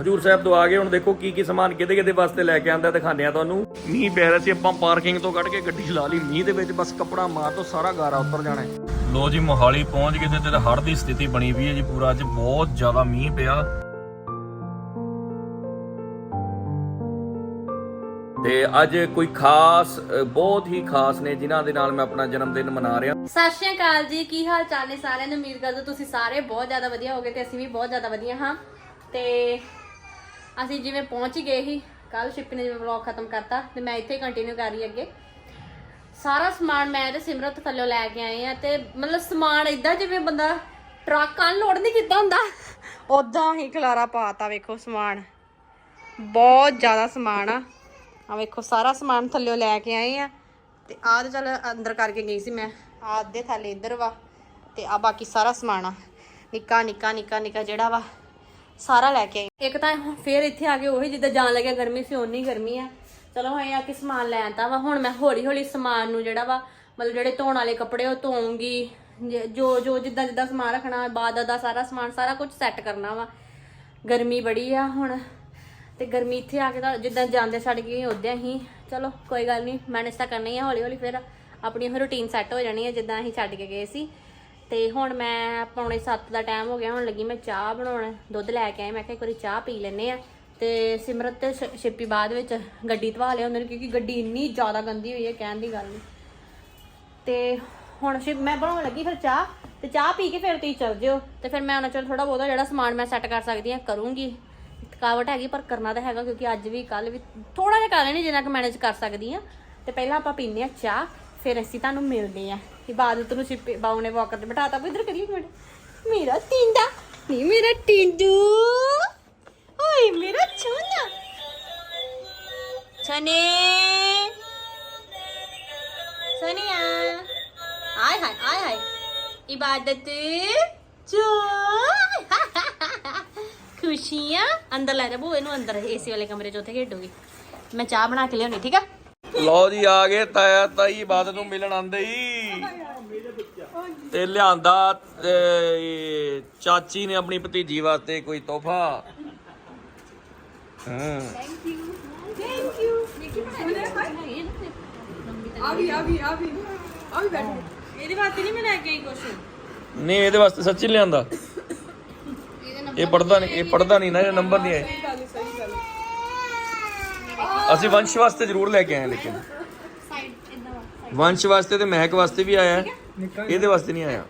ਹਜੂਰ ਸਾਹਿਬ ਤੋਂ ਆ ਗਏ ਹੁਣ ਦੇਖੋ ਕੀ ਕੀ ਸਮਾਨ ਕਿਹਦੇ ਕਿਹਦੇ ਵਾਸਤੇ ਲੈ ਕੇ ਆਂਦਾ ਦਿਖਾਉਂਦੇ ਆ ਤੁਹਾਨੂੰ। ਮੀਂਹ ਪੈ ਰਿਹਾ ਸੀ ਆਪਾਂ ਪਾਰਕਿੰਗ ਤੋਂ ਕੱਢ ਕੇ ਗੱਡੀ ਲਾ ਲਈ। ਮੀਂਹ ਦੇ ਵਿੱਚ ਬਸ ਕੱਪੜਾ ਮਾਰ ਤੋਂ ਸਾਰਾ ਗਾਰਾ ਉੱਤਰ ਜਾਣਾ ਲੋ ਜੀ ਮੋਹਾਲੀ ਪਹੁੰਚ ਗਏ ਤੇ ਤੇ ਹੜ੍ਹ ਦੀ ਸਥਿਤੀ ਬਣੀ ਵੀ ਹੈ ਜੀ ਪੂਰਾ। ਅੱਜ ਬਹੁਤ ਜ਼ਿਆਦਾ ਮੀਂਹ ਪਿਆ। ਤੇ ਅੱਜ ਕੋਈ ਖਾਸ ਬਹੁਤ ਹੀ ਖਾਸ ਨੇ ਜਿਨ੍ਹਾਂ ਦੇ ਨਾਲ ਮੈਂ ਆਪਣਾ ਜਨਮ ਦਿਨ ਮਨਾ ਰਿਹਾ। ਸਤਿ ਸ਼੍ਰੀ ਅਕਾਲ ਜੀ ਕੀ ਹਾਲ ਚਾਲ ਨੇ ਸਾਰਿਆਂ ਨੂੰ? ਉਮੀਦ ਕਰਦਾ ਤੁਸੀਂ ਸਾਰੇ ਬਹੁਤ ਜ਼ਿਆਦਾ ਵਧੀਆ ਹੋਗੇ ਤੇ ਅਸੀਂ ਵੀ ਬਹੁਤ ਜ਼ਿਆਦਾ ਵਧੀਆ ਹਾਂ। ਤੇ ਅਸੀਂ ਜਿਵੇਂ ਪਹੁੰਚ ਹੀ ਗਏ ਸੀ ਕੱਲ ਸ਼ਿਪੀ ਨੇ ਜਿਵੇਂ ਵਲੌਗ ਖਤਮ ਕਰਤਾ ਤੇ ਮੈਂ ਇੱਥੇ ਕੰਟੀਨਿਊ ਕਰ ਰਹੀ ਅੱਗੇ। ਸਾਰਾ ਸਮਾਨ ਮੈਂ ਤੇ ਸਿਮਰਤ ਥੱਲੋਂ ਲੈ ਕੇ ਆਏ ਆ ਤੇ ਮਤਲਬ ਸਮਾਨ ਇਦਾਂ ਜਿਵੇਂ ਬੰਦਾ ਟਰੱਕ ਅਨਲੋਡ ਨਹੀਂ ਕੀਤਾ ਹੁੰਦਾ। ਉਦਾਂ ਹੀ ਖਲਾਰਾ ਪਾਤਾ ਵੇਖੋ ਸਮਾਨ। ਬਹੁਤ ਜ਼ਿਆਦਾ ਸਮਾਨ ਆ। ਆ ਵੇਖੋ, ਸਾਰਾ ਸਮਾਨ ਥੱਲਿਓ ਲੈ ਕੇ ਆਏ ਆ ਤੇ ਆਹ ਤੇ ਚੱਲ ਅੰਦਰ ਕਰਕੇ ਗਈ ਸੀ ਮੈਂ। ਆਹ ਅੱਧੇ ਥੱਲੇ ਇੱਧਰ ਵਾ ਤੇ ਆ ਬਾਕੀ ਸਾਰਾ ਸਮਾਨ ਆ। ਨਿੱਕਾ ਨਿੱਕਾ ਨਿੱਕਾ ਨਿੱਕਾ ਜਿਹੜਾ ਵਾ। ਸਾਰਾ ਲੈ ਕੇ ਆਈ। ਇੱਕ ਤਾਂ ਹੁਣ ਫੇਰ ਇੱਥੇ ਆ ਕੇ ਉਹੀ ਜਿੱਦਾਂ ਜਾਣ ਲੱਗਿਆ ਗਰਮੀ ਸੀ, ਓਨੀ ਗਰਮੀ ਆ। ਚਲੋ ਇਹ ਆ ਕਿ ਸਮਾਨ ਲੈ ਆਂਦਾ ਵਾ, ਹੁਣ ਮੈਂ ਹੌਲੀ ਹੌਲੀ ਸਮਾਨ ਨੂੰ ਜਿਹੜਾ ਵਾ, ਮਤਲਬ ਜਿਹੜੇ ਧੋਣ ਵਾਲੇ ਕੱਪੜੇ ਉਹ ਧੋਉਂਗੀ ਜੇ- ਜੋ ਜੋ ਜਿੱਦਾਂ ਜਿੱਦਾਂ ਸਮਾਨ ਰੱਖਣਾ ਬਾਦ ਦਾ ਸਾਰਾ ਸਮਾਨ, ਸਾਰਾ ਕੁਝ ਸੈੱਟ ਕਰਨਾ ਵਾ। ਗਰਮੀ ਬੜੀ ਆ ਹੁਣ, ਤੇ ਗਰਮੀ ਇੱਥੇ ਆ ਕੇ ਤਾਂ ਜਿੱਦਾਂ ਜਾਂਦੇ ਛੱਡ ਕੇ ਉਦਾਂ ਹੀ। ਚਲੋ ਕੋਈ ਗੱਲ ਨਹੀਂ ਮੈਨੇਜ ਤਾਂ ਕਰਨਾ ਹੀ ਆ ਹੌਲੀ ਹੌਲੀ ਫਿਰ। ਆਪਣੀ ਉਹ ਰੁਟੀਨ ਸੈੱਟ ਹੋ ਜਾਣੀ ਹੈ ਜਿੱਦਾਂ ਅਸੀਂ ਛੱਡ ਕੇ ਗਏ ਸੀ। ਤੇ ਹੁਣ ਮੈਂ ਪੌਣੇ 7 ਦਾ ਟਾਈਮ ਹੋ ਗਿਆ, ਹੁਣ ਲੱਗੀ ਮੈਂ ਚਾਹ ਬਣਾਉਣ। ਦੁੱਧ ਲੈ ਕੇ ਆਈ, ਮੈਂ ਕਿਹਾ ਇੱਕ ਵਾਰੀ ਚਾਹ ਪੀ ਲੈਨੇ ਆ ਤੇ ਸਿਮਰਤ ਤੇ ਸ਼- ਸ਼ਿੱਪੀ ਬਾਅਦ ਵਿੱਚ ਗੱਡੀ ਧਵਾ ਲਿਆ ਉਹਨਾਂ ਨੇ ਕਿਉਂਕਿ ਗੱਡੀ ਇੰਨੀ ਜ਼ਿਆਦਾ ਗੰਦੀ ਹੋਈ ਹੈ, ਕਹਿਣ ਦੀ ਗੱਲ ਨਹੀਂ ਤੇ ਹੁਣ ਸ਼ਿਪ ਮੈਂ ਬਣਾਉਣ ਲੱਗੀ ਫਿਰ ਚਾਹ, ਤੇ ਚਾਹ ਪੀ ਕੇ ਫਿਰ ਤੁਸੀਂ ਚੱਲ ਜਿਓ। ਤੇ ਫਿਰ ਮੈਂ ਉਹਨਾਂ ਚਿਰ ਥੋੜਾ ਬਹੁਤਾ ਜਿਹੜਾ ਸਮਾਨ ਮੈਂ ਸੈੱਟ ਕਰ ਸਕਦੀ ਆ ਕਰੂੰਗੀ। ਥਕਾਵਟ ਹੈਗੀ, ਪਰ ਕਰਨਾ ਤਾਂ ਹੈਗਾ, ਕਿਉਂਕਿ ਅੱਜ ਵੀ ਕੱਲ ਵੀ ਥੋੜਾ ਜਿਹਾ ਕਰ ਲੈਣੀ ਜਿੰਨਾ ਕਿ ਮੈਨੇਜ ਕਰ ਸਕਦੀ ਆ ਤੇ ਪਹਿਲਾਂ ਆਪਾਂ ਪੀਂਦੇ ਆ ਚਾਹ, ਫਿਰ ਅਸੀਂ ਤੁਹਾਨੂੰ ਮਿਲਦੇ ਆ ਇਬਾਦਤ ਨੂੰ ਸ਼ਿਪ ਬਾਉ ਨੇ ਵਾਕਰ ਤੇ ਬਿਠਾਤਾ ਕੋਈ ਇਧਰ ਕਰੀ ਮਿੰਟ। ਮੇਰਾ ਟਿੰਡਾ। ਨਹੀਂ ਮੇਰਾ ਟਿੰਡੂ। ਓਏ, ਮੇਰਾ ਛੋਨਾ ਛਨੇ ਸਨੀਆ ਆਏ ਹਾਏ ਆਏ ਹਾਏ। ਇਬਾਦਤ। ਚੋ ਖੁਸ਼ੀਆਂ। ਅੰਦਰ ਲੈ ਜਾ ਬੂ ਇਹਨੂੰ, ਅੰਦਰ। ਏਸੀ ਵਾਲੇ ਕਮਰੇ 'ਚ ਉੱਥੇ ਖੇਡੂਗੀ। ਮੈਂ ਚਾਹ ਬਣਾ ਕੇ ਲਿਆਉਣੀ, ਠੀਕ ਆ? ਲਓ ਜੀ, ਆ ਗਏ ਤਾਇਆ ਤਾਈ, ਇਬਾਦਤ ਨੂੰ ਮਿਲਣ ਆਂਦੇ ਹੀ। ਤੇ ਲਿਆਂਦਾ ਤੇ ਚਾਚੀ ਨੇ ਆਪਣੀ ਭਤੀਜੀ ਵਾਸਤੇ ਕੋਈ ਤੋਹਫਾ। ਹਾਂ। ਇਹਦੇ ਵਾਸਤੇ ਨਹੀਂ ਮੈਂ ਲੈ ਕੇ ਆਈ ਕੁਛ? ਨਹੀਂ ਇਹਦੇ ਵਾਸਤੇ ਸੱਚੀ ਲਿਆਂਦਾ। ਇਹ ਪੜਦਾ ਨਹੀਂ ਇਹ ਪੜਦਾ ਨਹੀਂ ਨਾ ਇਹ ਨੰਬਰ ਨਹੀਂ ਹੈ ਅਸੀਂ ਵੰਸ਼ ਵਾਸਤੇ ਜ਼ਰੂਰ ਲੈ ਕੇ ਆਏ ਲੇਕਿਨ। ਵੰਸ਼ ਵਾਸਤੇ ਤੇ ਮਹਿਕ ਵਾਸਤੇ ਵੀ ਆਇਆ। ਹੈ। ਇਹਦੇ ਵਾਸਤੇ ਨਹੀਂ ਆਇਆ।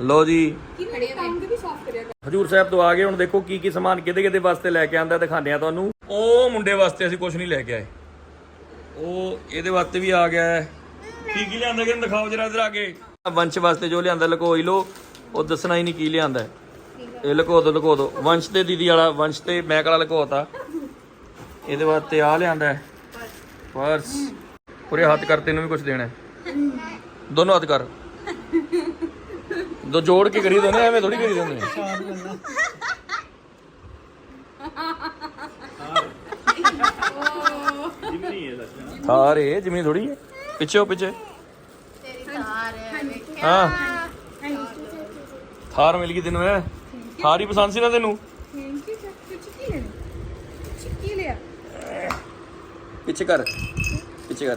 ਲਓ ਜੀ। ਹਜੂਰ ਸਾਹਿਬ ਤੋਂ ਆ ਗਏ ਹੁਣ ਦੇਖੋ ਕੀ ਕੀ ਸਮਾਨ ਕਿਹਦੇ ਕਿਹਦੇ ਵਾਸਤੇ ਲੈ ਕੇ ਆਂਦਾ ਦਿਖਾਉਂਦੇ ਆ ਤੁਹਾਨੂੰ। ਉਹ ਮੁੰਡੇ ਵਾਸਤੇ ਅਸੀਂ ਕੁਝ ਨਹੀਂ ਲੈ ਕੇ ਆਏ। ਉਹ ਇਹਦੇ ਵਾਸਤੇ ਵੀ ਆ ਗਿਆ ਹੈ। ਕੀ ਕੀ ਲਿਆਂਦਾ ਕਿਰਨ ਦਿਖਾਓ ਜਰਾ ਇਧਰ ਆ ਕੇ। ਵੰਸ਼ ਵਾਸਤੇ ਜੋ ਲਿਆਂਦਾ ਲਕੋਈ ਲੋ ਉਹ ਦੱਸਣਾ ਹੀ ਨਹੀਂ ਕੀ ਲਿਆਂਦਾ। ਇਹ ਲਕੋ ਦੋ ਲਕੋ ਦੋ। ਵੰਸ਼ ਤੇ ਦੀਦੀ ਵਾਲਾ ਵੰਸ਼ ਤੇ ਮੈਕ ਵਾਲਾ ਲਕੋਤਾ। ਇਹਦੇ ਵਾਸਤੇ ਆ ਲਿਆਂਦਾ ਹੈ। ਪਰਸ। ਪੂਰੇ ਹੱਥ ਕਰ ਤੈਨੂੰ ਵੀ ਕੁਝ ਦੇਣਾ ਹੈ। ਦੋਨੋਂ ਹੱਥ ਕਰ। ਦੋ ਜੋੜ ਕੇ ਕਰੀ ਦੋਨੇ ਐਵੇਂ ਥੋੜੀ ਕਰੀ ਦੋਨੇ ਥਾਰ ਇਹ ਜਿਮਨੀ ਥੋੜੀ ਹੈ ਪਿੱਛੇ ਹੋ ਪਿੱਛੇ। ਹਾਂ। ਥਾਰ ਮਿਲ ਗਈ ਤੈਨੂੰ ਹੈ ਥਾਰ ਹੀ ਪਸੰਦ ਸੀ ਨਾ ਤੈਨੂੰ। ਪਿੱਛੇ ਕਰ ਪਿੱਛੇ ਕਰ।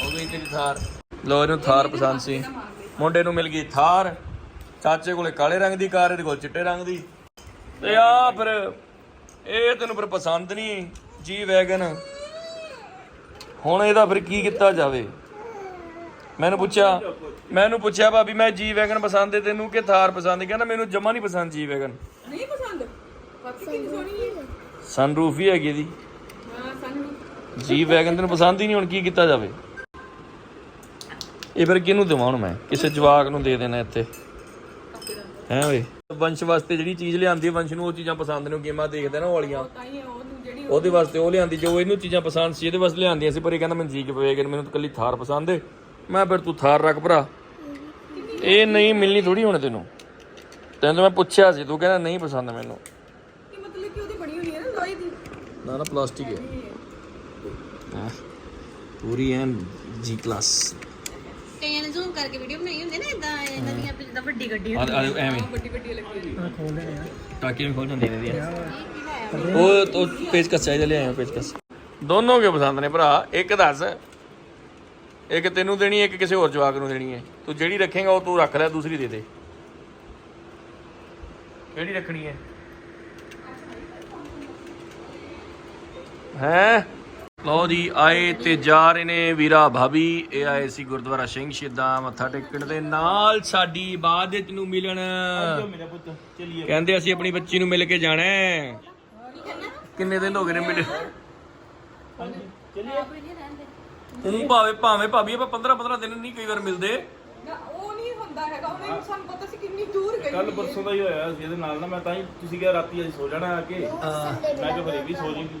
ਹੋ ਗਈ ਤੇਰੀ ਥਾਰ। ਲੋ ਇਹਨੂੰ ਥਾਰ ਪਸੰਦ ਸੀ। ਮੁੰਡੇ ਨੂੰ ਮਿਲ ਗਈ ਥਾਰ। ਚਾਚੇ ਕੋਲੇ ਕਾਲੇ ਰੰਗ ਦੀ ਕਾਰ ਇਹਦੇ ਕੋਲ ਚਿੱਟੇ ਰੰਗ ਦੀ। ਤੇ ਆ ਫਿਰ ਇਹ ਤੈਨੂੰ ਫਿਰ ਪਸੰਦ ਨਹੀਂ ਜੀ ਵੈਗਨ ਹੁਣ ਇਹਦਾ ਫਿਰ ਕੀ ਕੀਤਾ ਜਾਵੇ? ਮੈਨੂੰ ਪੁੱਛਿਆ ਮੈਨੂੰ ਪੁੱਛਿਆ ਭਾਬੀ ਮੈਂ ਜੀ ਵੈਗਨ ਪਸੰਦ ਹੈ ਤੈਨੂੰ ਕਿ ਥਾਰ ਪਸੰਦ? ਹੈ ਕਹਿੰਦਾ ਮੈਨੂੰ ਜਮਾ ਨਹੀਂ ਪਸੰਦ ਜੀ ਵੈਗਨ ਨਹੀਂ ਪਸੰਦ? ਬਾਕੀ ਕਿੰਨੀ ਸੋਹਣੀ ਹੈ ਸਨਰੂਫ ਹੀ ਹੈਗੀ ਦੀ ਹਾਂ ਸਾਨੂੰ ਜੀ ਵੈਗਨ ਤੈਨੂੰ ਪਸੰਦ ਹੀ ਨਹੀਂ ਹੁਣ ਕੀ ਕੀਤਾ ਜਾਵੇ? ਇਹ ਫਿਰ ਕਿਹਨੂੰ ਦੇਵਾਂ ਹੁਣ ਮੈਂ? ਕਿਸੇ ਜਵਾਕ ਨੂੰ ਦੇ ਦੇਣਾ ਇੱਥੇ। ਹੈ ਓਏ? ਵੰਸ਼ ਵਾਸਤੇ ਜਿਹੜੀ ਚੀਜ਼ ਲਿਆਂਦੀ ਵੰਸ਼ ਨੂੰ ਉਹ ਚੀਜ਼ਾਂ ਪਸੰਦ ਨੇ ਉਹ ਗੇਮਾਂ ਦੇਖਦਾ ਨਾ ਉਹ ਵਾਲੀਆਂ ਉਹਦੇ ਵਾਸਤੇ ਉਹ ਲਿਆਂਦੀ ਜੋ ਇਹਨੂੰ ਚੀਜ਼ਾਂ ਪਸੰਦ ਸੀ ਇਹਦੇ ਵਾਸਤੇ ਲਿਆਂਦੀਆਂ ਸੀ ਪਰ ਇਹ ਕਹਿੰਦਾ ਮੈਨੂੰ ਜੀ ਵੈਗਨ ਮੈਨੂੰ ਤਾਂ ਕੱਲੀ ਥਾਰ ਪਸੰਦ ਹੈ ਮੈਂ ਫਿਰ ਤੂੰ ਥਾਰ ਰੱਖ ਭਰਾ। ਇਹ ਨਹੀਂ ਮਿਲਣੀ ਥੋੜੀ ਹੁਣ ਤੈਨੂੰ। ਤੈਨੂੰ ਤਾਂ ਮੈਂ ਪੁੱਛਿਆ ਸੀ ਤੂੰ ਕਹਿੰਦਾ ਨਹੀਂ ਪਸੰਦ ਮੈਨੂੰ। ਕੀ ਮਤਲਬ ਕਿ ਉਹਦੀ ਬਣੀ ਹੋਣੀ ਹੈ ਨਾ ਲੋਹੇ ਦੀ? ਨਾ ਨਾ ਪਲਾਸਟਿਕ ਹੈ। ਹਾਂ। ਪੂਰੀ ਐਨ ਜੀ ਕਲਾਸ। ਐਵੇਂ ਜ਼ੂਮ ਕਰਕੇ ਵੀਡੀਓ ਬਣਾਈ ਹੁੰਦੀ ਨਾ ਇਦਾਂ ਇਹਨਾਂ ਦੀਆਂ ਆਪਣੀ ਜਿੱਦਾਂ ਵੱਡੀ ਗੱਡੀ ਹੁੰਦੀ ਆ ਐਵੇਂ। ਵੱਡੀ ਵੱਡੀ ਲੱਗੀ ਟਾਕੀਆਂ ਵੀ ਖੋਲ ਜਾਂਦੀਆਂ ਨੇ ਇਹਦੀਆਂ। ਉਹ ਉਹ ਪੇਚਕਸ ਚਾਹੀਦਾ ਲਿਆਇਆ ਪੇਚਕਸ। ਦੋਨੋਂ ਕਿਉਂ ਪਸੰਦ ਨੇ ਭਰਾ? ਇੱਕ ਦੱਸ। ਇੱਕ ਤੈਨੂੰ ਦੇਣੀ ਹੈ, ਇੱਕ ਕਿਸੇ ਹੋਰ ਜਵਾਕ ਨੂੰ ਦੇਣੀ ਹੈ। ਤੂੰ ਜਿਹੜੀ ਰੱਖੇਗਾ ਉਹ ਤੂੰ ਰੱਖ ਲੈ ਦੂਸਰੀ ਦੇ ਦੇ। ਕਿਹੜੀ ਰੱਖਣੀ ਹੈ? ਹੈ? ਲਓ ਜੀ ਆਏ ਤੇ ਜਾ ਰਹੇ ਨੇ ਵੀਰਾ ਭਾਬੀ। ਇਹ ਆਏ ਸੀ ਗੁਰਦੁਆਰਾ ਸਿੰਘ ਸ਼ਹੀਦਾਂ ਮੱਥਾ ਟੇਕਣ ਦੇ ਨਾਲ ਸਾਡੀ ਬਾਦਤ ਨੂੰ ਮਿਲਣ। ਕਹਿੰਦੇ ਅਸੀਂ ਆਪਣੀ ਬੱਚੀ ਨੂੰ ਮਿਲ ਕੇ ਜਾਣਾ ਹੈ। ਕਿੰਨੇ ਦਿਨ ਹੋ ਗਏ ਨੇ ਮਿਲੇ? ਤੂੰ ਭਾਵੇਂ ਭਾਵੇਂ ਭਾਬੀ ਆਪਾਂ 15 15 ਦਿਨ ਨਹੀਂ ਕਈ ਵਾਰ ਮਿਲਦੇ। ਨਾ ਉਹ ਨਹੀਂ ਹੁੰਦਾ ਹੈਗਾ ਉਹਨੇ ਸਾਨੂੰ ਪਤਾ ਸੀ ਕਿੰਨੀ ਦੂਰ ਗਈ ਕੱਲ ਪਰਸੋਂ ਦਾ ਹੀ ਹੋਇਆ ਸੀ ਇਹਦੇ ਨਾਲ ਨਾ ਮੈਂ ਤਾਂ ਹੀ ਤੁਸੀਂ ਕਿਹਾ ਰਾਤੀ ਅਸੀਂ ਸੋ ਜਾਣਾ ਆ ਕੇ। ਮੈਂ ਕਿਹਾ ਫਿਰ ਇਹ ਵੀ ਸੋ ਜੇਗੀ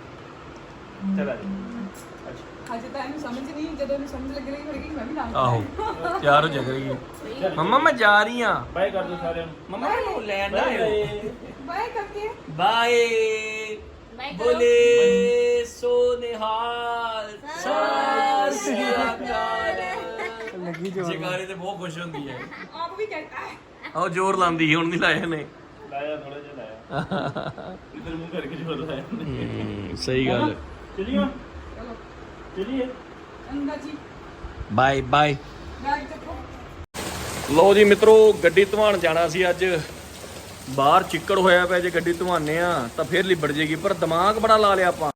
ਚਲਾ ਜੀ ਅੱਛਾ। ਹਜੇ ਤਾਂ ਇਹਨੂੰ ਸਮਝ ਨਹੀਂ ਜਦੋਂ ਇਹਨੂੰ ਸਮਝ ਲੱਗ ਰਹੀ ਹੋਏਗੀ ਮੈਂ ਵੀ ਨਾਲ ਆਹੋ ਤਿਆਰ ਹੋ ਜਾ ਰਹੀ ਮੰਮਾ ਮੈਂ ਜਾ ਰਹੀ ਹਾਂ। ਬਾਏ ਕਰ ਦਿਓ ਸਾਰਿਆਂ ਨੂੰ। ਮੰਮਾ ਨੂੰ ਲੈਣ ਬਾਏ ਆਇਓ। ਬਾਏ ਬਾਏ ਕਰਕੇ। ਬਾਏ। ਬਾਏ ਕਰੋ। ਬੋਲੇ ਸੋ ਨਿਹਾਲ ਸਤਿ ਸ੍ਰੀ ਅਕਾਲ। ਜਗਾਰੇ ਤੇ ਬਹੁਤ ਖੁਸ਼ ਹੁੰਦੀ ਹੈ। ਆਪ ਵੀ ਕਹਿੰਦਾ ਹੈ ਆਹ ਜ਼ੋਰ ਲਾਉਂਦੀ ਸੀ ਹੁਣ ਨਹੀਂ ਲਾਇਆ ਨੇ ਲਾਇਆ ਥੋੜਾ ਜਿਹਾ ਲਾਇਆ। ਇਧਰ ਮੂੰਹ ਕਰਕੇ ਜੋਰ ਲਾਇਆ। ਸਹੀ ਗੱਲ ਚਲਿਏ? ਚਲੋ। ਚਲਿਏ? ਅੰਦਾ ਜੀ। Bye bye. ਬੈਗ ਚੱਕੋ। ਲਓ ਜੀ ਮਿੱਤਰੋ ਗੱਡੀ ਧਵਾਣ ਜਾਣਾ ਸੀ ਅੱਜ। ਬਾਹਰ ਚਿੱਕੜ ਹੋਇਆ ਪਿਆ ਜੇ ਗੱਡੀ ਧਵਾਨੇ ਆ ਤਾਂ ਫੇਰ ਲਿਬੜ ਜੇਗੀ ਪਰ ਦਿਮਾਗ ਬੜਾ ਲਾ ਲਿਆ ਆਪਾਂ।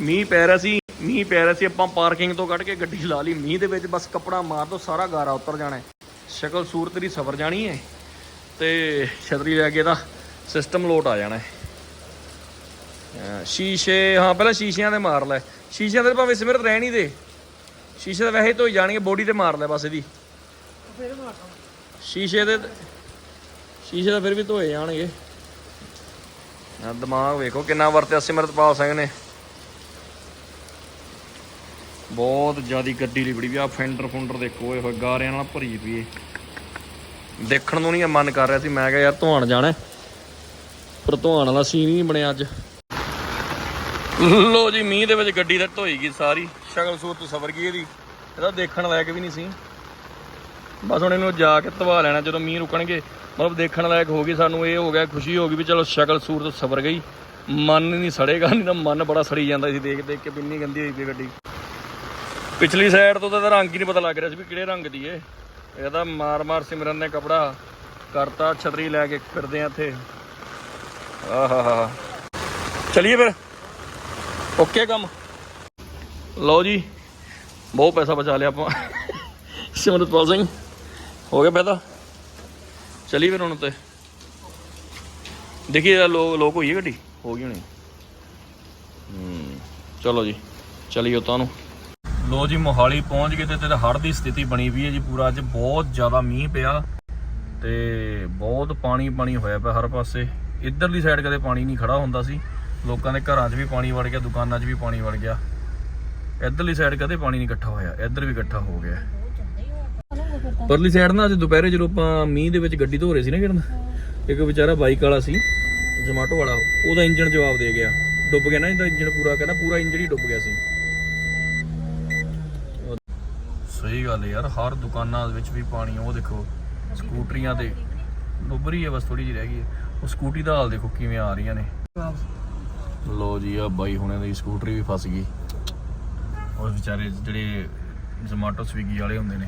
ਮੀਂਹ ਪੈ ਰਿਹਾ ਸੀ ਮੀਂਹ ਪੈ ਰਿਹਾ ਸੀ ਆਪਾਂ ਪਾਰਕਿੰਗ ਤੋਂ ਕੱਢ ਕੇ ਗੱਡੀ ਲਾ ਲਈ। ਮੀਂਹ ਦੇ ਵਿੱਚ ਬਸ ਕੱਪੜਾ ਮਾਰ ਦੋ ਸਾਰਾ ਗਾਰਾ ਉਤਰ ਜਾਣਾ। ਹੈ। ਸ਼ਕਲ ਸੂਰਤ ਦੀ ਸਵਰ ਜਾਣੀ ਹੈ ਤੇ ਛਤਰੀ ਲੈ ਕੇ ਦਾ ਸਿਸਟਮ ਲੋਟ ਆ ਜਾਣਾ ਹੈ। ਸ਼ੀਸ਼ੇ ਹਾਂ ਪਹਿਲਾਂ ਸ਼ੀਸ਼ਿਆਂ ਦੇ ਮਾਰ ਲੈ। ਸ਼ੀਸ਼ਿਆਂ ਦੇ ਭਾਵੇਂ ਸਿਮਰਤ ਰਹਿ ਨਹੀਂ ਦੇ। ਸ਼ੀਸ਼ੇ ਤਾਂ ਵੈਸੇ ਧੋਈ ਜਾਣਗੇ ਬੋਡੀ ਤੇ ਮਾਰ ਲੈ ਬਸ ਇਹਦੀ। ਸ਼ੀਸ਼ੇ ਦੇ ਸ਼ੀਸ਼ੇ ਤਾਂ ਫਿਰ ਵੀ ਧੋਏ ਜਾਣਗੇ। ਆ ਦਿਮਾਗ ਵੇਖੋ ਕਿੰਨਾ ਵਰਤਿਆ ਸਿਮਰਤਪਾਲ ਸਿੰਘ ਨੇ। ਬਹੁਤ ਜ਼ਿਆਦੀ ਗੱਡੀ ਲਿਬੜੀ ਵੀ ਆ ਫੈਂਡਰ ਫੁੰਡਰ ਦੇਖੋ ਓਏ ਹੋਏ ਗਾਰਿਆਂ ਨਾਲ ਭਰੀ ਪਈ ਏ ਦੇਖਣ ਨੂੰ ਨਹੀਂ ਮਨ ਕਰ ਰਿਹਾ ਸੀ ਮੈਂ ਕਿਹਾ ਯਾਰ ਧੁਆਣ ਜਾਣਾ। ਪਰ ਧੁਆਣ ਵਾਲਾ ਸੀਨ ਹੀ ਨਹੀਂ ਬਣਿਆ ਅੱਜ। ਲੋ ਜੀ, ਮੀਂਹ ਦੇ ਵਿੱਚ ਗੱਡੀ ਤਾਂ ਧੋਈ ਗਈ ਸਾਰੀ। ਸ਼ਕਲ ਸੂਰਤ ਸਵਰ ਗਈ ਇਹਦੀ। ਇਹਦਾ ਦੇਖਣ ਲਾਇਕ ਵੀ ਨਹੀਂ ਸੀ। ਬਸ ਹੁਣ ਇਹਨੂੰ ਜਾ ਕੇ ਧਵਾ ਲੈਣਾ ਜਦੋਂ ਮੀਂਹ ਰੁਕਣਗੇ। ਮਤਲਬ ਦੇਖਣ ਲਾਇਕ ਹੋ ਗਈ ਸਾਨੂੰ, ਇਹ ਹੋ ਗਿਆ, ਖੁਸ਼ੀ ਹੋ ਗਈ ਵੀ ਚਲੋ ਸ਼ਕਲ ਸੂਰਤ ਸਵਰ ਗਈ। ਮਨ ਨਹੀਂ ਸੜੇਗਾ, ਨਹੀਂ ਤਾਂ ਮਨ ਬੜਾ ਸੜੀ ਜਾਂਦਾ ਸੀ ਦੇਖ ਦੇਖ ਕੇ ਵੀ ਇੰਨੀ ਗੰਦੀ ਹੋਈ ਪਈ ਗੱਡੀ। ਪਿਛਲੀ ਸਾਈਡ ਤੋਂ ਤਾਂ ਇਹਦਾ ਰੰਗ ਹੀ ਨਹੀਂ ਪਤਾ ਲੱਗ ਰਿਹਾ ਸੀ ਵੀ ਕਿਹੜੇ ਰੰਗ ਦੀ ਏ। ਇਹਦਾ ਮਾਰ ਮਾਰ ਸਿਮਰਨ ਨੇ ਕਪੜਾ ਕਰਤਾ, ਛਤਰੀ ਲੈ ਕੇ ਫਿਰਦੇ ਆ ਇੱਥੇ। ਆਹਾਹਾ ਚਲਿਏ ਫਿਰ। ਓਕੇ ਕੰਮ। ਲਓ ਜੀ, ਬਹੁਤ ਪੈਸਾ ਬਚਾ ਲਿਆ ਆਪਾਂ। ਸਿਮਰਤਪਾਲ ਸਿੰਘ, ਹੋ ਗਿਆ ਪੈਦਾ ਚਲੀ ਫਿਰ ਹੁਣ ਤੇ ਦੇਖੀ ਇਹ ਲੋਕ ਲੋਕ ਹੋਈ ਹੈ ਗੱਡੀ? ਹੋ ਗਈ ਹੋਣੀ। ਹੂੰ, ਚਲੋ ਜੀ ਚਲੀਓ ਤੁਹਾਨੂੰ ਲੋ ਜੀ, ਮੋਹਾਲੀ ਪਹੁੰਚ ਗਏ ਤੇ ਤੇ ਹੜ੍ਹ ਦੀ ਸਥਿਤੀ ਬਣੀ ਵੀ ਹੈ ਜੀ। ਪੂਰਾ ਅੱਜ ਬਹੁਤ ਜ਼ਿਆਦਾ ਮੀਂਹ ਪਿਆ ਤੇ ਬਹੁਤ ਪਾਣੀ ਪਾਣੀ ਹੋਇਆ ਪਿਆ ਹਰ ਪਾਸੇ। ਇੱਧਰਲੀ ਸਾਈਡ ਕਦੇ ਪਾਣੀ ਨਹੀਂ ਖੜਾ ਹੁੰਦਾ ਸੀ। ਲੋਕਾਂ ਦੇ ਘਰਾਂ 'ਚ ਵੀ ਪਾਣੀ ਵੜ ਗਿਆ, ਦੁਕਾਨਾਂ 'ਚ ਵੀ ਪਾਣੀ ਵੜ ਗਿਆ। ਇੱਧਰਲੀ ਸਾਈਡ ਕਦੇ ਪਾਣੀ ਨਹੀਂ ਇਕੱਠਾ ਹੋਇਆ, ਇੱਧਰ ਵੀ ਇਕੱਠਾ ਹੋ ਗਿਆ। ਪਰਲੀ ਸਾਈਡ ਨਾ ਅੱਜ ਦੁਪਹਿਰੇ ਜਦੋਂ ਆਪਾਂ ਮੀਂਹ ਦੇ ਵਿੱਚ ਗੱਡੀ ਧੋ ਰਹੇ ਸੀ ਨਾ ਕਿਰਨ, ਇੱਕ ਵਿਚਾਰਾ ਬਾਈਕ ਵਾਲਾ ਸੀ ਜ਼ੋਮੈਟੋ ਵਾਲਾ, ਉਹਦਾ ਇੰਜਨ ਜਵਾਬ ਦੇ ਗਿਆ। ਡੁੱਬ ਗਿਆ ਨਾ ਇਹਦਾ ਇੰਜਨ ਪੂਰਾ, ਕਹਿੰਦਾ ਪੂਰਾ ਇੰਜਨ ਹੀ ਡੁੱਬ ਗਿਆ ਸੀ। ਸਹੀ ਗੱਲ ਯਾਰ, ਹਰ ਦੁਕਾਨਾਂ ਦੇ ਵਿੱਚ ਵੀ ਪਾਣੀ, ਉਹ ਦੇਖੋ, ਸਕੂਟਰੀਆਂ ਤੇ ਡੁੱਬ ਰਹੀ ਹੈ, ਬਸ ਥੋੜੀ ਜਿਹੀ ਰਹਿ ਗਈ ਹੈ। ਉਹ ਸਕੂਟੀ ਦਾ ਹਾਲ ਦੇਖੋ ਕਿਵੇਂ ਆ ਰਹੀਆਂ ਨੇ। ਲੋ ਜੀ ਆ ਬਾਈ ਹੁਣੇ ਦੀ ਸਕੂਟਰੀ ਵੀ ਫਸ ਗਈ। ਉਹ ਵਿਚਾਰੇ ਜਿਹੜੇ ਜ਼ੋਮੈਟੋ ਸਵੀਗੀ ਵਾਲੇ ਹੁੰਦੇ ਨੇ।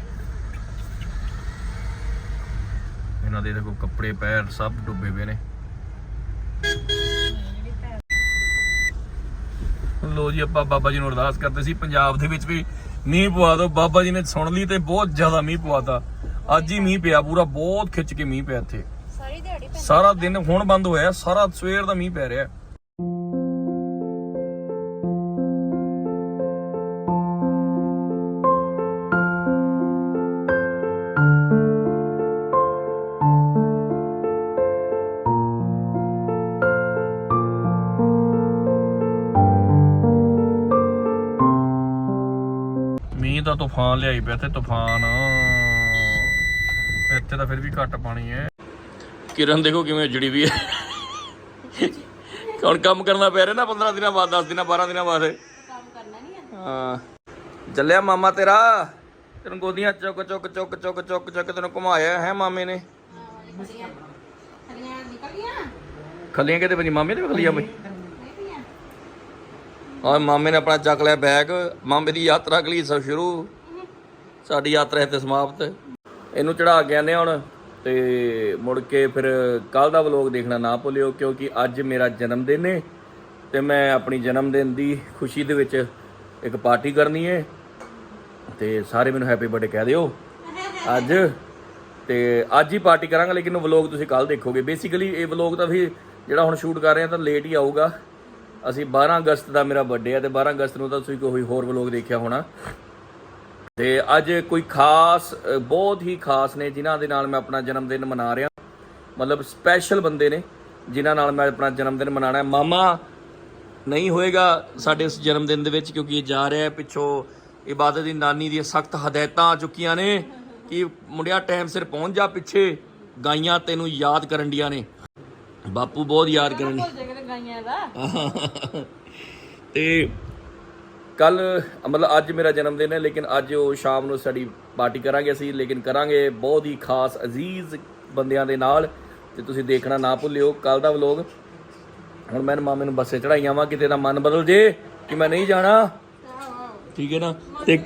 ਇਹਨਾਂ ਦੇ ਦੇਖੋ ਕੱਪੜੇ ਪੈਰ ਸਭ ਡੁੱਬੇ ਪਏ ਨੇ। ਲੋ ਜੀ ਆਪਾਂ ਬਾਬਾ ਜੀ ਨੂੰ ਅਰਦਾਸ ਕਰਦੇ ਸੀ ਪੰਜਾਬ ਦੇ ਵਿੱਚ ਵੀ ਮੀਂਹ ਪਵਾ ਦਿਓ। ਬਾਬਾ ਜੀ ਨੇ ਸੁਣ ਲਈ ਤੇ ਬਹੁਤ ਜ਼ਿਆਦਾ ਮੀਂਹ ਪਵਾਤਾ। ਅੱਜ ਹੀ ਮੀਂਹ ਪਿਆ ਪੂਰਾ ਬਹੁਤ ਖਿੱਚ ਕੇ ਮੀਂਹ ਪਿਆ ਇੱਥੇ। ਸਾਰੀ ਦਿਹਾੜੀ ਸਾਰਾ ਦਿਨ ਹੁਣ ਬੰਦ ਹੋਇਆ ਸਾਰਾ ਸਵੇਰ ਦਾ ਮੀਂਹ ਪੈ ਰਿਹਾ। ਤਾਂ ਤੂਫਾਨ ਲਿਆਈ ਪਿਆ ਤੇ ਤੂਫਾਨ। ਇੱਥੇ ਤਾਂ ਫਿਰ ਵੀ ਘੱਟ ਪਾਣੀ ਹੈ। ਕਿਰਨ ਦੇਖੋ ਕਿਵੇਂ ਜੜੀ ਵੀ ਹੈ। ਹੁਣ ਕੰਮ ਕਰਨਾ ਪੈ ਰਿਹਾ ਨਾ 15 ਦਿਨਾਂ ਬਾਅਦ 10 ਦਿਨਾਂ 12 ਦਿਨਾਂ ਬਾਅਦ। ਕੰਮ ਕਰਨਾ ਨਹੀਂ ਹੈ ਮਾਮਾ ਤੇਰਾ ਤੈਨੂੰ ਗੋਦੀਆਂ ਚੁੱਕ ਚੁੱਕ ਚੁੱਕ ਚੁੱਕ ਚੁੱਕ ਚੁੱਕ ਤੈਨੂੰ ਘੁਮਾਇਆ ਹੈ ਮਾਮੇ ਨੇ। ਖਲੀਆਂ ਖਲੀਆਂ ਨਿਕਲ ਗਈਆਂ ਖੱਲੀਆਂ ਕਿਤੇ ਬਣੀ ਮਾਮੇ ਨੇ ਖੱਲੀਆਂ ਬਈ ਆ ਮਾਮੇ ਨੇ ਆਪਣਾ ਚੱਕ ਲਿਆ ਬੈਗ ਮਾਮੇ ਦੀ ਯਾਤਰਾ ਅਗਲੀ ਸਭ ਸ਼ੁਰੂ। ਸਾਡੀ ਯਾਤਰਾ ਇੱਥੇ ਸਮਾਪਤ। ਇਹਨੂੰ ਚੜਾ ਕੇ ਆਨੇ ਹੁਣ, ਤੇ ਮੁੜ ਕੇ ਫਿਰ ਕੱਲ ਦਾ ਵਲੋਗ ਦੇਖਣਾ ਨਾ ਭੁੱਲਿਓ, ਕਿਉਂਕਿ ਅੱਜ ਮੇਰਾ ਜਨਮ ਦਿਨ ਹੈ ਤੇ ਮੈਂ ਆਪਣੀ ਜਨਮ ਦਿਨ ਦੀ ਖੁਸ਼ੀ ਦੇ ਵਿੱਚ ਇੱਕ ਪਾਰਟੀ ਕਰਨੀ ਹੈ ਤੇ ਸਾਰੇ ਮੈਨੂੰ ਹੈਪੀ ਬਰਥਡੇ ਕਹਿ ਦਿਓ। ਅੱਜ, ਤੇ ਅੱਜ ਹੀ ਪਾਰਟੀ ਕਰਾਂਗੇ, ਲੇਕਿਨ ਉਹ ਵਲੋਗ ਤੁਸੀਂ ਕੱਲ ਦੇਖੋਗੇ। ਬੇਸਿਕਲੀ ਇਹ ਵਲੋਗ ਤਾਂ ਵੀ ਜਿਹੜਾ ਹੁਣ ਸ਼ੂਟ ਕਰ ਰਹੇ ਹਾਂ ਤਾਂ ਲੇਟ ਹੀ ਆਊਗਾ। ਅਸੀਂ 12 ਅਗਸਤ ਦਾ ਮੇਰਾ ਬਰਥਡੇ ਆ ਤੇ 12 ਅਗਸਤ ਨੂੰ ਤਾਂ ਤੁਸੀਂ ਕੋਈ ਹੋਰ ਵਲੋਗ ਦੇਖਿਆ ਹੋਣਾ। ਤੇ ਅੱਜ ਕੋਈ ਖਾਸ ਬਹੁਤ ਹੀ ਖਾਸ ਨੇ ਜਿਨ੍ਹਾਂ ਦੇ ਨਾਲ ਮੈਂ ਆਪਣਾ ਜਨਮ ਦਿਨ ਮਨਾ ਰਿਹਾ। ਮਤਲਬ ਸਪੈਸ਼ਲ ਬੰਦੇ ਨੇ ਜਿਨ੍ਹਾਂ ਨਾਲ ਮੈਂ ਆਪਣਾ ਜਨਮ ਦਿਨ ਮਨਾਣਾ ਹੈ। ਮਾਮਾ, ਨਹੀਂ ਹੋਏਗਾ ਸਾਡੇ ਇਸ ਜਨਮ ਦਿਨ ਦੇ ਵਿੱਚ ਕਿਉਂਕਿ ਇਹ ਜਾ ਰਿਹਾ ਹੈ ਪਿੱਛੋਂ ਇਬਾਦਤ ਦੀ ਨਾਨੀ ਦੀਆਂ ਸਖਤ ਹਦਾਇਤਾਂ ਆ ਚੁੱਕੀਆਂ ਨੇ ਕਿ ਮੁੰਡਿਆ ਟਾਈਮ ਸਿਰ ਪਹੁੰਚ ਜਾ ਪਿੱਛੇ, ਗਾਈਆਂ ਤੈਨੂੰ ਯਾਦ ਕਰਨ ਡੀਆਂ ਨੇ। ਬਾਪੂ ਬਹੁਤ ਯਾਦ ਕਰਨ ਤੇ ਗਾਈਆਂ ਦਾ। ਤੇ ਕੱਲ ਮਤਲਬ ਅੱਜ ਮੇਰਾ ਜਨਮ ਦਿਨ ਹੈ ਲੇਕਿਨ ਅੱਜ ਉਹ ਸ਼ਾਮ ਨੂੰ ਸਾਡੀ ਪਾਰਟੀ ਕਰਾਂਗੇ ਅਸੀਂ ਲੇਕਿਨ ਕਰਾਂਗੇ ਬਹੁਤ ਹੀ ਖਾਸ ਅਜ਼ੀਜ਼ ਬੰਦਿਆਂ ਦੇ ਨਾਲ। ਤੇ ਤੁਸੀਂ ਦੇਖਣਾ ਨਾ ਭੁੱਲਿਓ ਕੱਲ ਦਾ ਵਲੋਗ। ਹੁਣ ਮੈਂ ਮਾਮੇ ਨੂੰ ਬੱਸੇ ਚੜਾਈਆਂ ਵਾਂ ਕਿਤੇ ਦਾ ਮਨ ਬਦਲ ਜੇ ਕਿ ਮੈਂ ਨਹੀਂ ਜਾਣਾ। ਠੀਕ ਹੈ ਨਾ? ਤੇ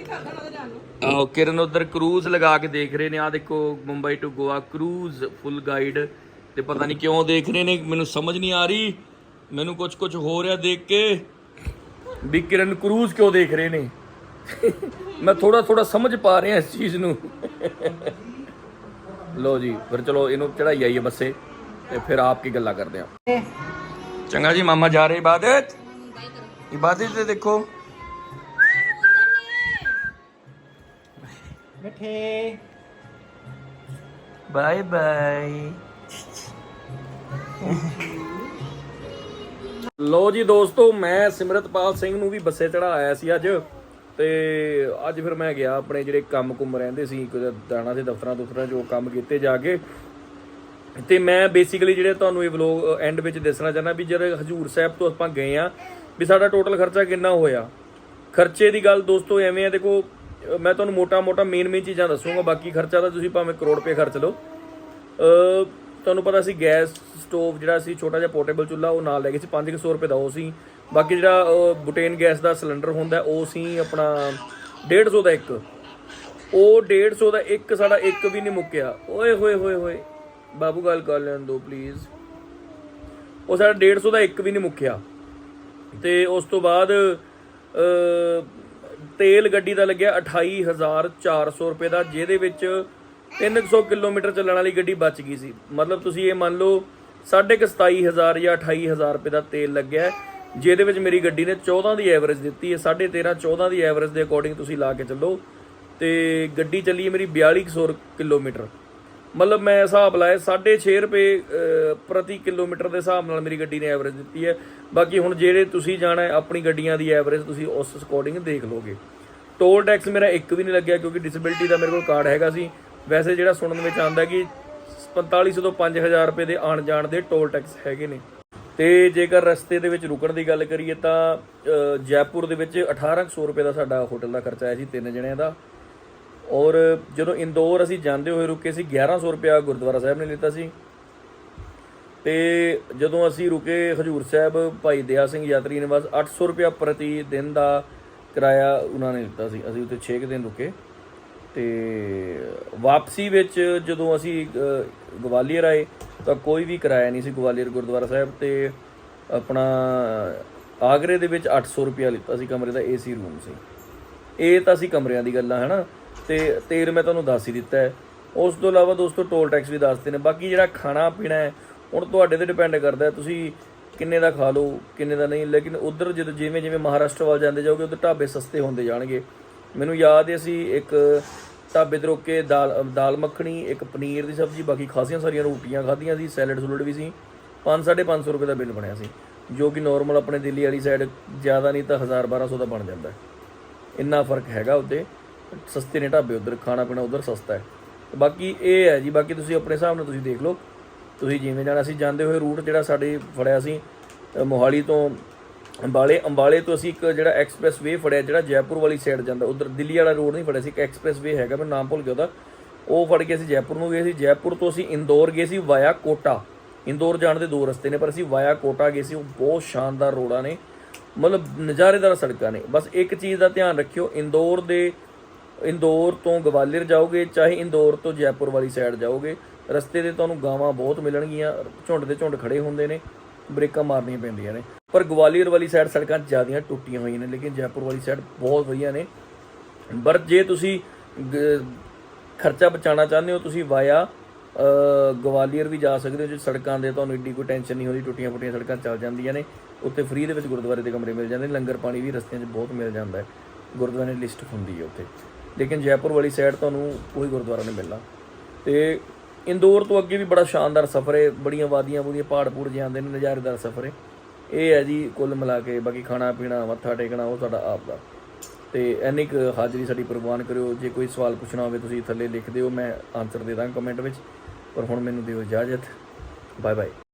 ਆਓ ਕਿਰਨ ਉਧਰ ਕਰੂਜ਼ ਲਗਾ ਕੇ ਦੇਖ ਰਹੇ ਨੇ। ਆ ਦੇਖੋ Mumbai to Goa cruise full guide ਤੇ ਪਤਾ ਨਹੀਂ ਕਿਉਂ ਦੇਖ ਰਹੇ ਨੇ ਮੈਨੂੰ ਸਮਝ ਨਹੀਂ ਆ ਰਹੀ। ਮੈਨੂੰ ਕੁਝ ਕੁਝ ਹੋ ਰਿਹਾ ਦੇਖ ਕੇ। ਵੀ ਕਿਰਨ ਕਰੂਜ਼ ਕਿਉਂ ਦੇਖ ਰਹੇ ਨੇ? ਮੈਂ ਥੋੜਾ ਥੋੜਾ ਸਮਝ ਪਾ ਰਿਹਾ ਇਸ ਚੀਜ਼ ਨੂੰ। ਲੋ ਜੀ ਫਿਰ ਚਲੋ ਇਹਨੂੰ ਚੜਾਈ ਆਈਏ ਬੱਸੇ ਤੇ ਫਿਰ ਆਪ ਕੀ ਗੱਲਾਂ ਕਰਦੇ ਆ। ਚੰਗਾ ਜੀ ਮਾਮਾ ਜਾ ਰਹੇ ਇਬਾਦਤ? ਇਬਾਦਤ ਤੇ ਦੇਖੋ। ਮਿੱਠੇ ਬਾਏ ਬਾਏ ਲੋ ਜੀ ਦੋਸਤੋ, ਮੈਂ ਸਿਮਰਤਪਾਲ ਸਿੰਘ ਨੂੰ ਵੀ ਬੱਸੇ ਚੜਾਇਆ ਸੀ ਅੱਜ। ਤੇ ਅੱਜ ਫਿਰ ਮੈਂ ਗਿਆ ਆਪਣੇ ਜਿਹੜੇ ਕੰਮ ਕੁਮ ਰਹਿੰਦੇ ਸੀ ਕੁਝ ਦਾਣਾ ਦੇ ਦਫ਼ਤਰਾਂ ਦੁਫਤਰਾਂ ਜੋ ਕੰਮ ਕੀਤੇ ਜਾ ਕੇ। ਤੇ ਮੈਂ ਬੇਸਿਕਲੀ ਜਿਹੜੇ ਤੁਹਾਨੂੰ ਇਹ ਵਲੋਗ ਐਂਡ ਵਿੱਚ ਦੱਸਣਾ ਚਾਹੁੰਦਾ ਵੀ ਜਦੋਂ ਹਜੂਰ ਸਾਹਿਬ ਤੋਂ ਆਪਾਂ ਗਏ ਆ ਵੀ ਸਾਡਾ ਟੋਟਲ ਖਰਚਾ ਕਿੰਨਾ ਹੋਇਆ। ਖਰਚੇ ਦੀ ਗੱਲ ਦੋਸਤੋ ਐਵੇਂ ਆ, ਦੇਖੋ ਮੈਂ ਤੁਹਾਨੂੰ ਮੋਟਾ-ਮੋਟਾ ਮੇਨ ਮੇਨ ਚੀਜ਼ਾਂ ਦੱਸੂਗਾ, ਬਾਕੀ ਖਰਚਾ ਤਾਂ ਤੁਸੀਂ ਭਾਵੇਂ ਕਰੋੜ ਰੁਪਏ ਖਰਚ ਲਓ। ਤੁਹਾਨੂੰ ਪਤਾ ਸੀ ਗੈਸ ਸਟੋਵ ਜਿਹੜਾ ਸੀ ਛੋਟਾ ਜਿਹਾ ਪੋਰਟੇਬਲ ਚੁੱਲ੍ਹਾ ਉਹ ਨਾਲ ਲੈ ਗਏ ਸੀ 500 ਰੁਪਏ ਦਾ ਉਹ ਸੀ। ਬਾਕੀ ਜਿਹੜਾ ਅ, ਬੁਟੇਨ ਗੈਸ ਦਾ ਸਿਲੰਡਰ ਹੁੰਦਾ ਉਹ ਸੀ ਆਪਣਾ 150 ਦਾ ਇੱਕ। ਉਹ 150 ਦਾ ਇੱਕ ਸਾਡਾ ਇੱਕ ਵੀ ਨਹੀਂ ਮੁੱਕਿਆ। ਓਏ ਹੋਏ ਹੋਏ ਹੋਏ। ਬਾਬੂ ਗੱਲ ਕਰ ਲੈਣ ਦੋ ਪਲੀਜ਼ ਉਹ ਸਾਡਾ 150 ਦਾ ਇੱਕ ਵੀ ਨਹੀਂ ਮੁੱਕਿਆ। ਤੇ ਉਸ ਤੋਂ ਬਾਅਦ ਤੇਲ ਗੱਡੀ ਦਾ ਲੱਗਿਆ 28400 ਰੁਪਏ ਦਾ ਜਿਹਦੇ ਵਿੱਚ 300 ਕਿਲੋਮੀਟਰ ਚੱਲਣ ਵਾਲੀ ਗੱਡੀ ਬਚ ਗਈ ਸੀ। ਮਤਲਬ ਤੁਸੀਂ ਇਹ ਮੰਨ ਲਓ ਸਾਢੇ ਕੁ 27000 ਜਾਂ 28000 ਰੁਪਏ ਦਾ ਤੇਲ ਲੱਗਿਆ ਜਿਹਦੇ ਵਿੱਚ ਮੇਰੀ ਗੱਡੀ ਨੇ 14 ਦੀ ਐਵਰੇਜ ਦਿੱਤੀ ਹੈ 13.5 14 ਦੀ ਐਵਰੇਜ ਦੇ ਅਕੋਰਡਿੰਗ ਤੁਸੀਂ ਲਾ ਕੇ ਚੱਲੋ। ਤੇ ਗੱਡੀ ਚੱਲੀ ਹੈ ਮੇਰੀ 4200 ਕਿਲੋਮੀਟਰ। ਮਤਲਬ ਮੈਂ ਹਿਸਾਬ ਲਾਇਆ 6.5 ਰੁਪਏ ਪ੍ਰਤੀ ਕਿਲੋਮੀਟਰ ਦੇ ਹਿਸਾਬ ਨਾਲ ਮੇਰੀ ਗੱਡੀ ਨੇ ਐਵਰੇਜ ਦਿੱਤੀ ਹੈ। ਬਾਕੀ ਹੁਣ ਜਿਹੜੇ ਤੁਸੀਂ ਜਾਣਾ ਆਪਣੀ ਗੱਡੀਆਂ ਦੀ ਐਵਰੇਜ ਤੁਸੀਂ ਉਸ ਅਕੋਰਡਿੰਗ ਦੇਖ ਲਓਗੇ। ਟੋਲ ਟੈਕਸ ਮੇਰਾ ਇੱਕ ਵੀ ਨਹੀਂ ਲੱਗਿਆ ਕਿਉਂਕਿ ਡਿਸੇਬਿਲਟੀ ਦਾ ਮੇਰੇ ਕੋਲ ਕਾਰਡ ਹੈਗਾ ਸੀ। ਵੈਸੇ ਜਿਹੜਾ ਸੁਣਨ ਵਿੱਚ ਆਉਂਦਾ ਕਿ 4500 ਤੋਂ 5000 ਰੁਪਏ ਦੇ ਆਣ ਜਾਣ ਦੇ ਟੋਲ ਟੈਕਸ ਹੈਗੇ ਨੇ। ਤੇ ਜੇਕਰ ਰਸਤੇ ਦੇ ਵਿੱਚ ਰੁਕਣ ਦੀ ਗੱਲ ਕਰੀਏ ਤਾਂ ਜੈਪੁਰ ਦੇ ਵਿੱਚ 1800 ਰੁਪਏ ਦਾ ਸਾਡਾ ਹੋਟਲ ਦਾ ਖਰਚਾ ਆਇਆ ਸੀ, ਤਿੰਨ ਜਣਿਆਂ ਦਾ। ਔਰ ਜਦੋਂ ਇੰਦੌਰ ਅਸੀਂ ਜਾਂਦੇ ਹੋਏ ਰੁਕੇ ਸੀ 1100 ਰੁਪਇਆ ਗੁਰਦੁਆਰਾ ਸਾਹਿਬ ਨੇ ਲਿੱਤਾ ਸੀ। ਤੇ ਜਦੋਂ ਅਸੀਂ ਰੁਕੇ, ਹਜੂਰ ਸਾਹਿਬ, ਭਾਈ ਦਇਆ ਸਿੰਘ ਯਾਤਰੀ ਨਿਵਾਸ 800 ਰੁਪਇਆ ਪ੍ਰਤੀ ਦਿਨ ਦਾ ਕਿਰਾਇਆ ਉਹਨਾਂ ਨੇ ਦਿੱਤਾ ਸੀ। ਅਸੀਂ ਉੱਥੇ 6 ਦਿਨ ਰੁਕੇ। ਤੇ ਵਾਪਸੀ ਵਿੱਚ ਜਦੋਂ ਅਸੀਂ ਗਵਾਲੀਅਰ ਆਏ ਤਾਂ ਕੋਈ ਵੀ ਕਿਰਾਇਆ ਨਹੀਂ ਸੀ ਗਵਾਲੀਅਰ ਗੁਰਦੁਆਰਾ ਸਾਹਿਬ ਤੇ ਆਪਣਾ ਆਗਰੇ ਦੇ ਵਿੱਚ 800 ਰੁਪਇਆ ਲਿੱਤਾ ਸੀ ਕਮਰੇ ਦਾ, ਏਸੀ ਰੂਮ ਸੀ। ਇਹ ਤਾਂ ਅਸੀਂ ਕਮਰਿਆਂ ਦੀ ਗੱਲਾਂ, ਹਨਾ? ਤੇ ਤੇਲ ਮੈਂ ਤੁਹਾਨੂੰ ਦੱਸ ਹੀ ਦਿੱਤਾ ਹੈ। ਉਸ ਤੋਂ ਇਲਾਵਾ ਦੋਸਤੋ ਟੋਲ ਟੈਕਸ ਵੀ ਦੱਸਦੇ ਨੇ। ਬਾਕੀ ਜਿਹੜਾ ਖਾਣਾ ਪੀਣਾ ਹੈ, ਹੁਣ ਤੁਹਾਡੇ ਤੇ ਡਿਪੈਂਡ ਕਰਦਾ ਤੁਸੀਂ ਕਿੰਨੇ ਦਾ ਖਾ ਲਓ, ਕਿੰਨੇ ਦਾ ਨਹੀਂ, ਲੇਕਿਨ ਉਧਰ ਜਦੋਂ ਜਿਵੇਂ ਜਿਵੇਂ ਮਹਾਰਾਸ਼ਟਰ ਵੱਲ ਜਾਂਦੇ ਜਾਓਗੇ ਉਧਰ ਢਾਬੇ ਸਸਤੇ ਹੁੰਦੇ ਜਾਣਗੇ। ਮੈਨੂੰ ਯਾਦ ਹੈ ਅਸੀਂ ਇੱਕ ਢਾਬੇ ਤੇ ਰੁਕ ਕੇ ਦਾਲ ਦਾਲ ਮੱਖਣੀ, ਇੱਕ ਪਨੀਰ ਦੀ ਸਬਜ਼ੀ, ਬਾਕੀ ਖਾਸੀਆਂ ਸਾਰੀਆਂ ਰੋਟੀਆਂ ਖਾਧੀਆਂ ਸੀ, ਸੈਲਡ ਸੁਲਡ ਵੀ ਸੀ। 5 550 ਰੁਪਏ ਦਾ ਬਿੱਲ ਬਣਿਆ ਸੀ, ਜੋ ਕਿ ਨਾਰਮਲ ਆਪਣੇ ਦਿੱਲੀ ਵਾਲੀ ਸਾਈਡ ਜ਼ਿਆਦਾ ਨਹੀਂ ਤਾਂ 1000 1200 ਦਾ ਬਣ ਜਾਂਦਾ ਹੈ। ਇੰਨਾ ਫ਼ਰਕ ਹੈਗਾ ਉੱਤੇ, ਸਸਤੇ ਨੇ ਢਾਬੇ ਉਧਰ, ਖਾਣਾ ਪੀਣਾ ਉਧਰ ਸਸਤਾ ਹੈ। ਬਾਕੀ ਇਹ ਹੈ ਜੀ, ਬਾਕੀ ਤੁਸੀਂ ਆਪਣੇ ਹਿਸਾਬ ਨਾਲ ਤੁਸੀਂ ਦੇਖ ਲਓ, ਤੁਸੀਂ ਜਿਵੇਂ ਜਾਣਾ ਸੀ ਜਾਂਦੇ ਹੋਏ ਰੂਟ ਜਿਹੜਾ ਸਾਡੇ ਫੜਿਆ ਸੀ ਮੋਹਾਲੀ ਤੋਂ ਅੰਬਾਲੇ ਅੰਬਾਲੇ ਤੋਂ ਅਸੀਂ ਇੱਕ ਜਿਹੜਾ ਐਕਸਪ੍ਰੈਸ ਵੇ ਫੜਿਆ, ਜਿਹੜਾ ਜੈਪੁਰ ਵਾਲੀ ਸਾਈਡ ਜਾਂਦਾ, ਉਧਰ ਦਿੱਲੀ ਵਾਲਾ ਰੋਡ ਨਹੀਂ ਫੜਿਆ ਸੀ, ਇੱਕ ਐਕਸਪ੍ਰੈਸ ਵੇ ਹੈਗਾ, ਮੈਂ ਨਾਮ ਭੁੱਲ ਗਿਆ ਉਹਦਾ। ਉਹ ਫੜ ਕੇ ਅਸੀਂ ਜੈਪੁਰ ਨੂੰ ਗਏ ਸੀ। ਜੈਪੁਰ ਤੋਂ ਅਸੀਂ ਇੰਦੌਰ ਗਏ ਸੀ ਵਾਇਆ ਕੋਟਾ। ਇੰਦੌਰ ਜਾਣ ਦੇ ਦੋ ਰਸਤੇ ਨੇ, ਪਰ ਅਸੀਂ ਵਾਇਆ ਕੋਟਾ ਗਏ ਸੀ। ਉਹ ਬਹੁਤ ਸ਼ਾਨਦਾਰ ਰੋਡਾਂ ਨੇ, ਮਤਲਬ ਨਜ਼ਾਰੇਦਾਰ ਸੜਕਾਂ ਨੇ। ਬਸ ਇੱਕ ਚੀਜ਼ ਦਾ ਧਿਆਨ ਰੱਖਿਓ, ਇੰਦੌਰ ਦੇ ਇੰਦੌਰ ਤੋਂ ਗਵਾਲੀਅਰ ਜਾਓਗੇ, ਚਾਹੇ ਇੰਦੌਰ ਤੋਂ ਜੈਪੁਰ ਵਾਲੀ ਸਾਈਡ ਜਾਓਗੇ, ਰਸਤੇ ਤੇ ਤੁਹਾਨੂੰ ਗਾਵਾਂ ਬਹੁਤ ਮਿਲਣਗੀਆਂ, ਝੁੰਡ ਦੇ ਝੁੰਡ ਖੜੇ ਹੁੰਦੇ ਨੇ। ਬ੍ਰੇਕਾਂ ਮਾਰਨੀਆਂ ਪੈਂਦੀਆਂ ਨੇ। ਪਰ ਗਵਾਲੀਅਰ ਵਾਲੀ ਸਾਈਡ ਸੜਕਾਂ ਜ਼ਿਆਦੀਆਂ ਟੁੱਟੀਆਂ ਹੋਈਆਂ ਨੇ, ਲੇਕਿਨ ਜੈਪੁਰ ਵਾਲੀ ਸਾਈਡ ਬਹੁਤ ਵਧੀਆ ਨੇ। ਪਰ ਜੇ ਤੁਸੀਂ ਖਰਚਾ ਬਚਾਉਣਾ ਚਾਹੁੰਦੇ ਹੋ, ਤੁਸੀਂ ਵਾਇਆ ਗਵਾਲੀਅਰ ਵੀ ਜਾ ਸਕਦੇ ਹੋ, ਜੇ ਸੜਕਾਂ ਦੇ ਤੁਹਾਨੂੰ ਏਡੀ ਕੋਈ ਟੈਨਸ਼ਨ ਨਹੀਂ ਹੁੰਦੀ ਟੁੱਟੀਆਂ ਫੁੱਟੀਆਂ ਸੜਕਾਂ ਚੱਲ ਜਾਂਦੀਆਂ ਨੇ। ਉੱਥੇ ਫ੍ਰੀ ਦੇ ਵਿੱਚ ਗੁਰਦੁਆਰੇ ਦੇ ਕਮਰੇ ਮਿਲ ਜਾਂਦੇ ਨੇ, ਲੰਗਰ ਪਾਣੀ ਵੀ ਰਸਤਿਆਂ 'ਚ ਬਹੁਤ ਮਿਲ ਜਾਂਦਾ ਹੈ। ਗੁਰਦੁਆਰੇ ਦੀ ਲਿਸਟ ਹੁੰਦੀ ਹੈ ਉੱਥੇ। ਲੇਕਿਨ ਜੈਪੁਰ ਵਾਲੀ ਸਾਈਡ ਤੁਹਾਨੂੰ ਕੋਈ ਗੁਰਦੁਆਰਾ ਨਹੀਂ ਮਿਲਣਾ। ਤੇ ਇੰਦੌਰ ਤੋਂ ਅੱਗੇ ਵੀ ਬੜਾ ਸ਼ਾਨਦਾਰ ਸਫ਼ਰ ਹੈ। ਬੜੀਆਂ ਵਾਦੀਆਂ ਬੁਦੀਆਂ ਪਹਾੜ ਪੂੜ ਜਿਹੇ ਆਉਂਦੇ ਨੇ, ਨਜ਼ਾਰੇਦਾਰ ਸਫ਼ਰ ਹੈ। ਇਹ ਹੈ ਜੀ ਕੁੱਲ ਮਿਲਾ ਕੇ ਬਾਕੀ ਖਾਣਾ ਪੀਣਾ, ਮੱਥਾ ਟੇਕਣਾ, ਉਹ ਤੁਹਾਡਾ ਆਪ ਦਾ। ਤੇ ਇੰਨੀ ਕੁ ਹਾਜ਼ਰੀ ਸਾਡੀ ਪ੍ਰਵਾਨ ਕਰਿਓ। ਜੇ ਕੋਈ ਸਵਾਲ ਪੁੱਛਣਾ ਹੋਵੇ ਤੁਸੀਂ ਥੱਲੇ ਲਿਖ ਦਿਓ, ਮੈਂ ਆਨਸਰ ਦੇ ਦਾਂਗਾ ਕਮੈਂਟ ਵਿੱਚ। ਪਰ ਹੁਣ ਮੈਨੂੰ ਦਿਓ ਇਜਾਜ਼ਤ। Bye bye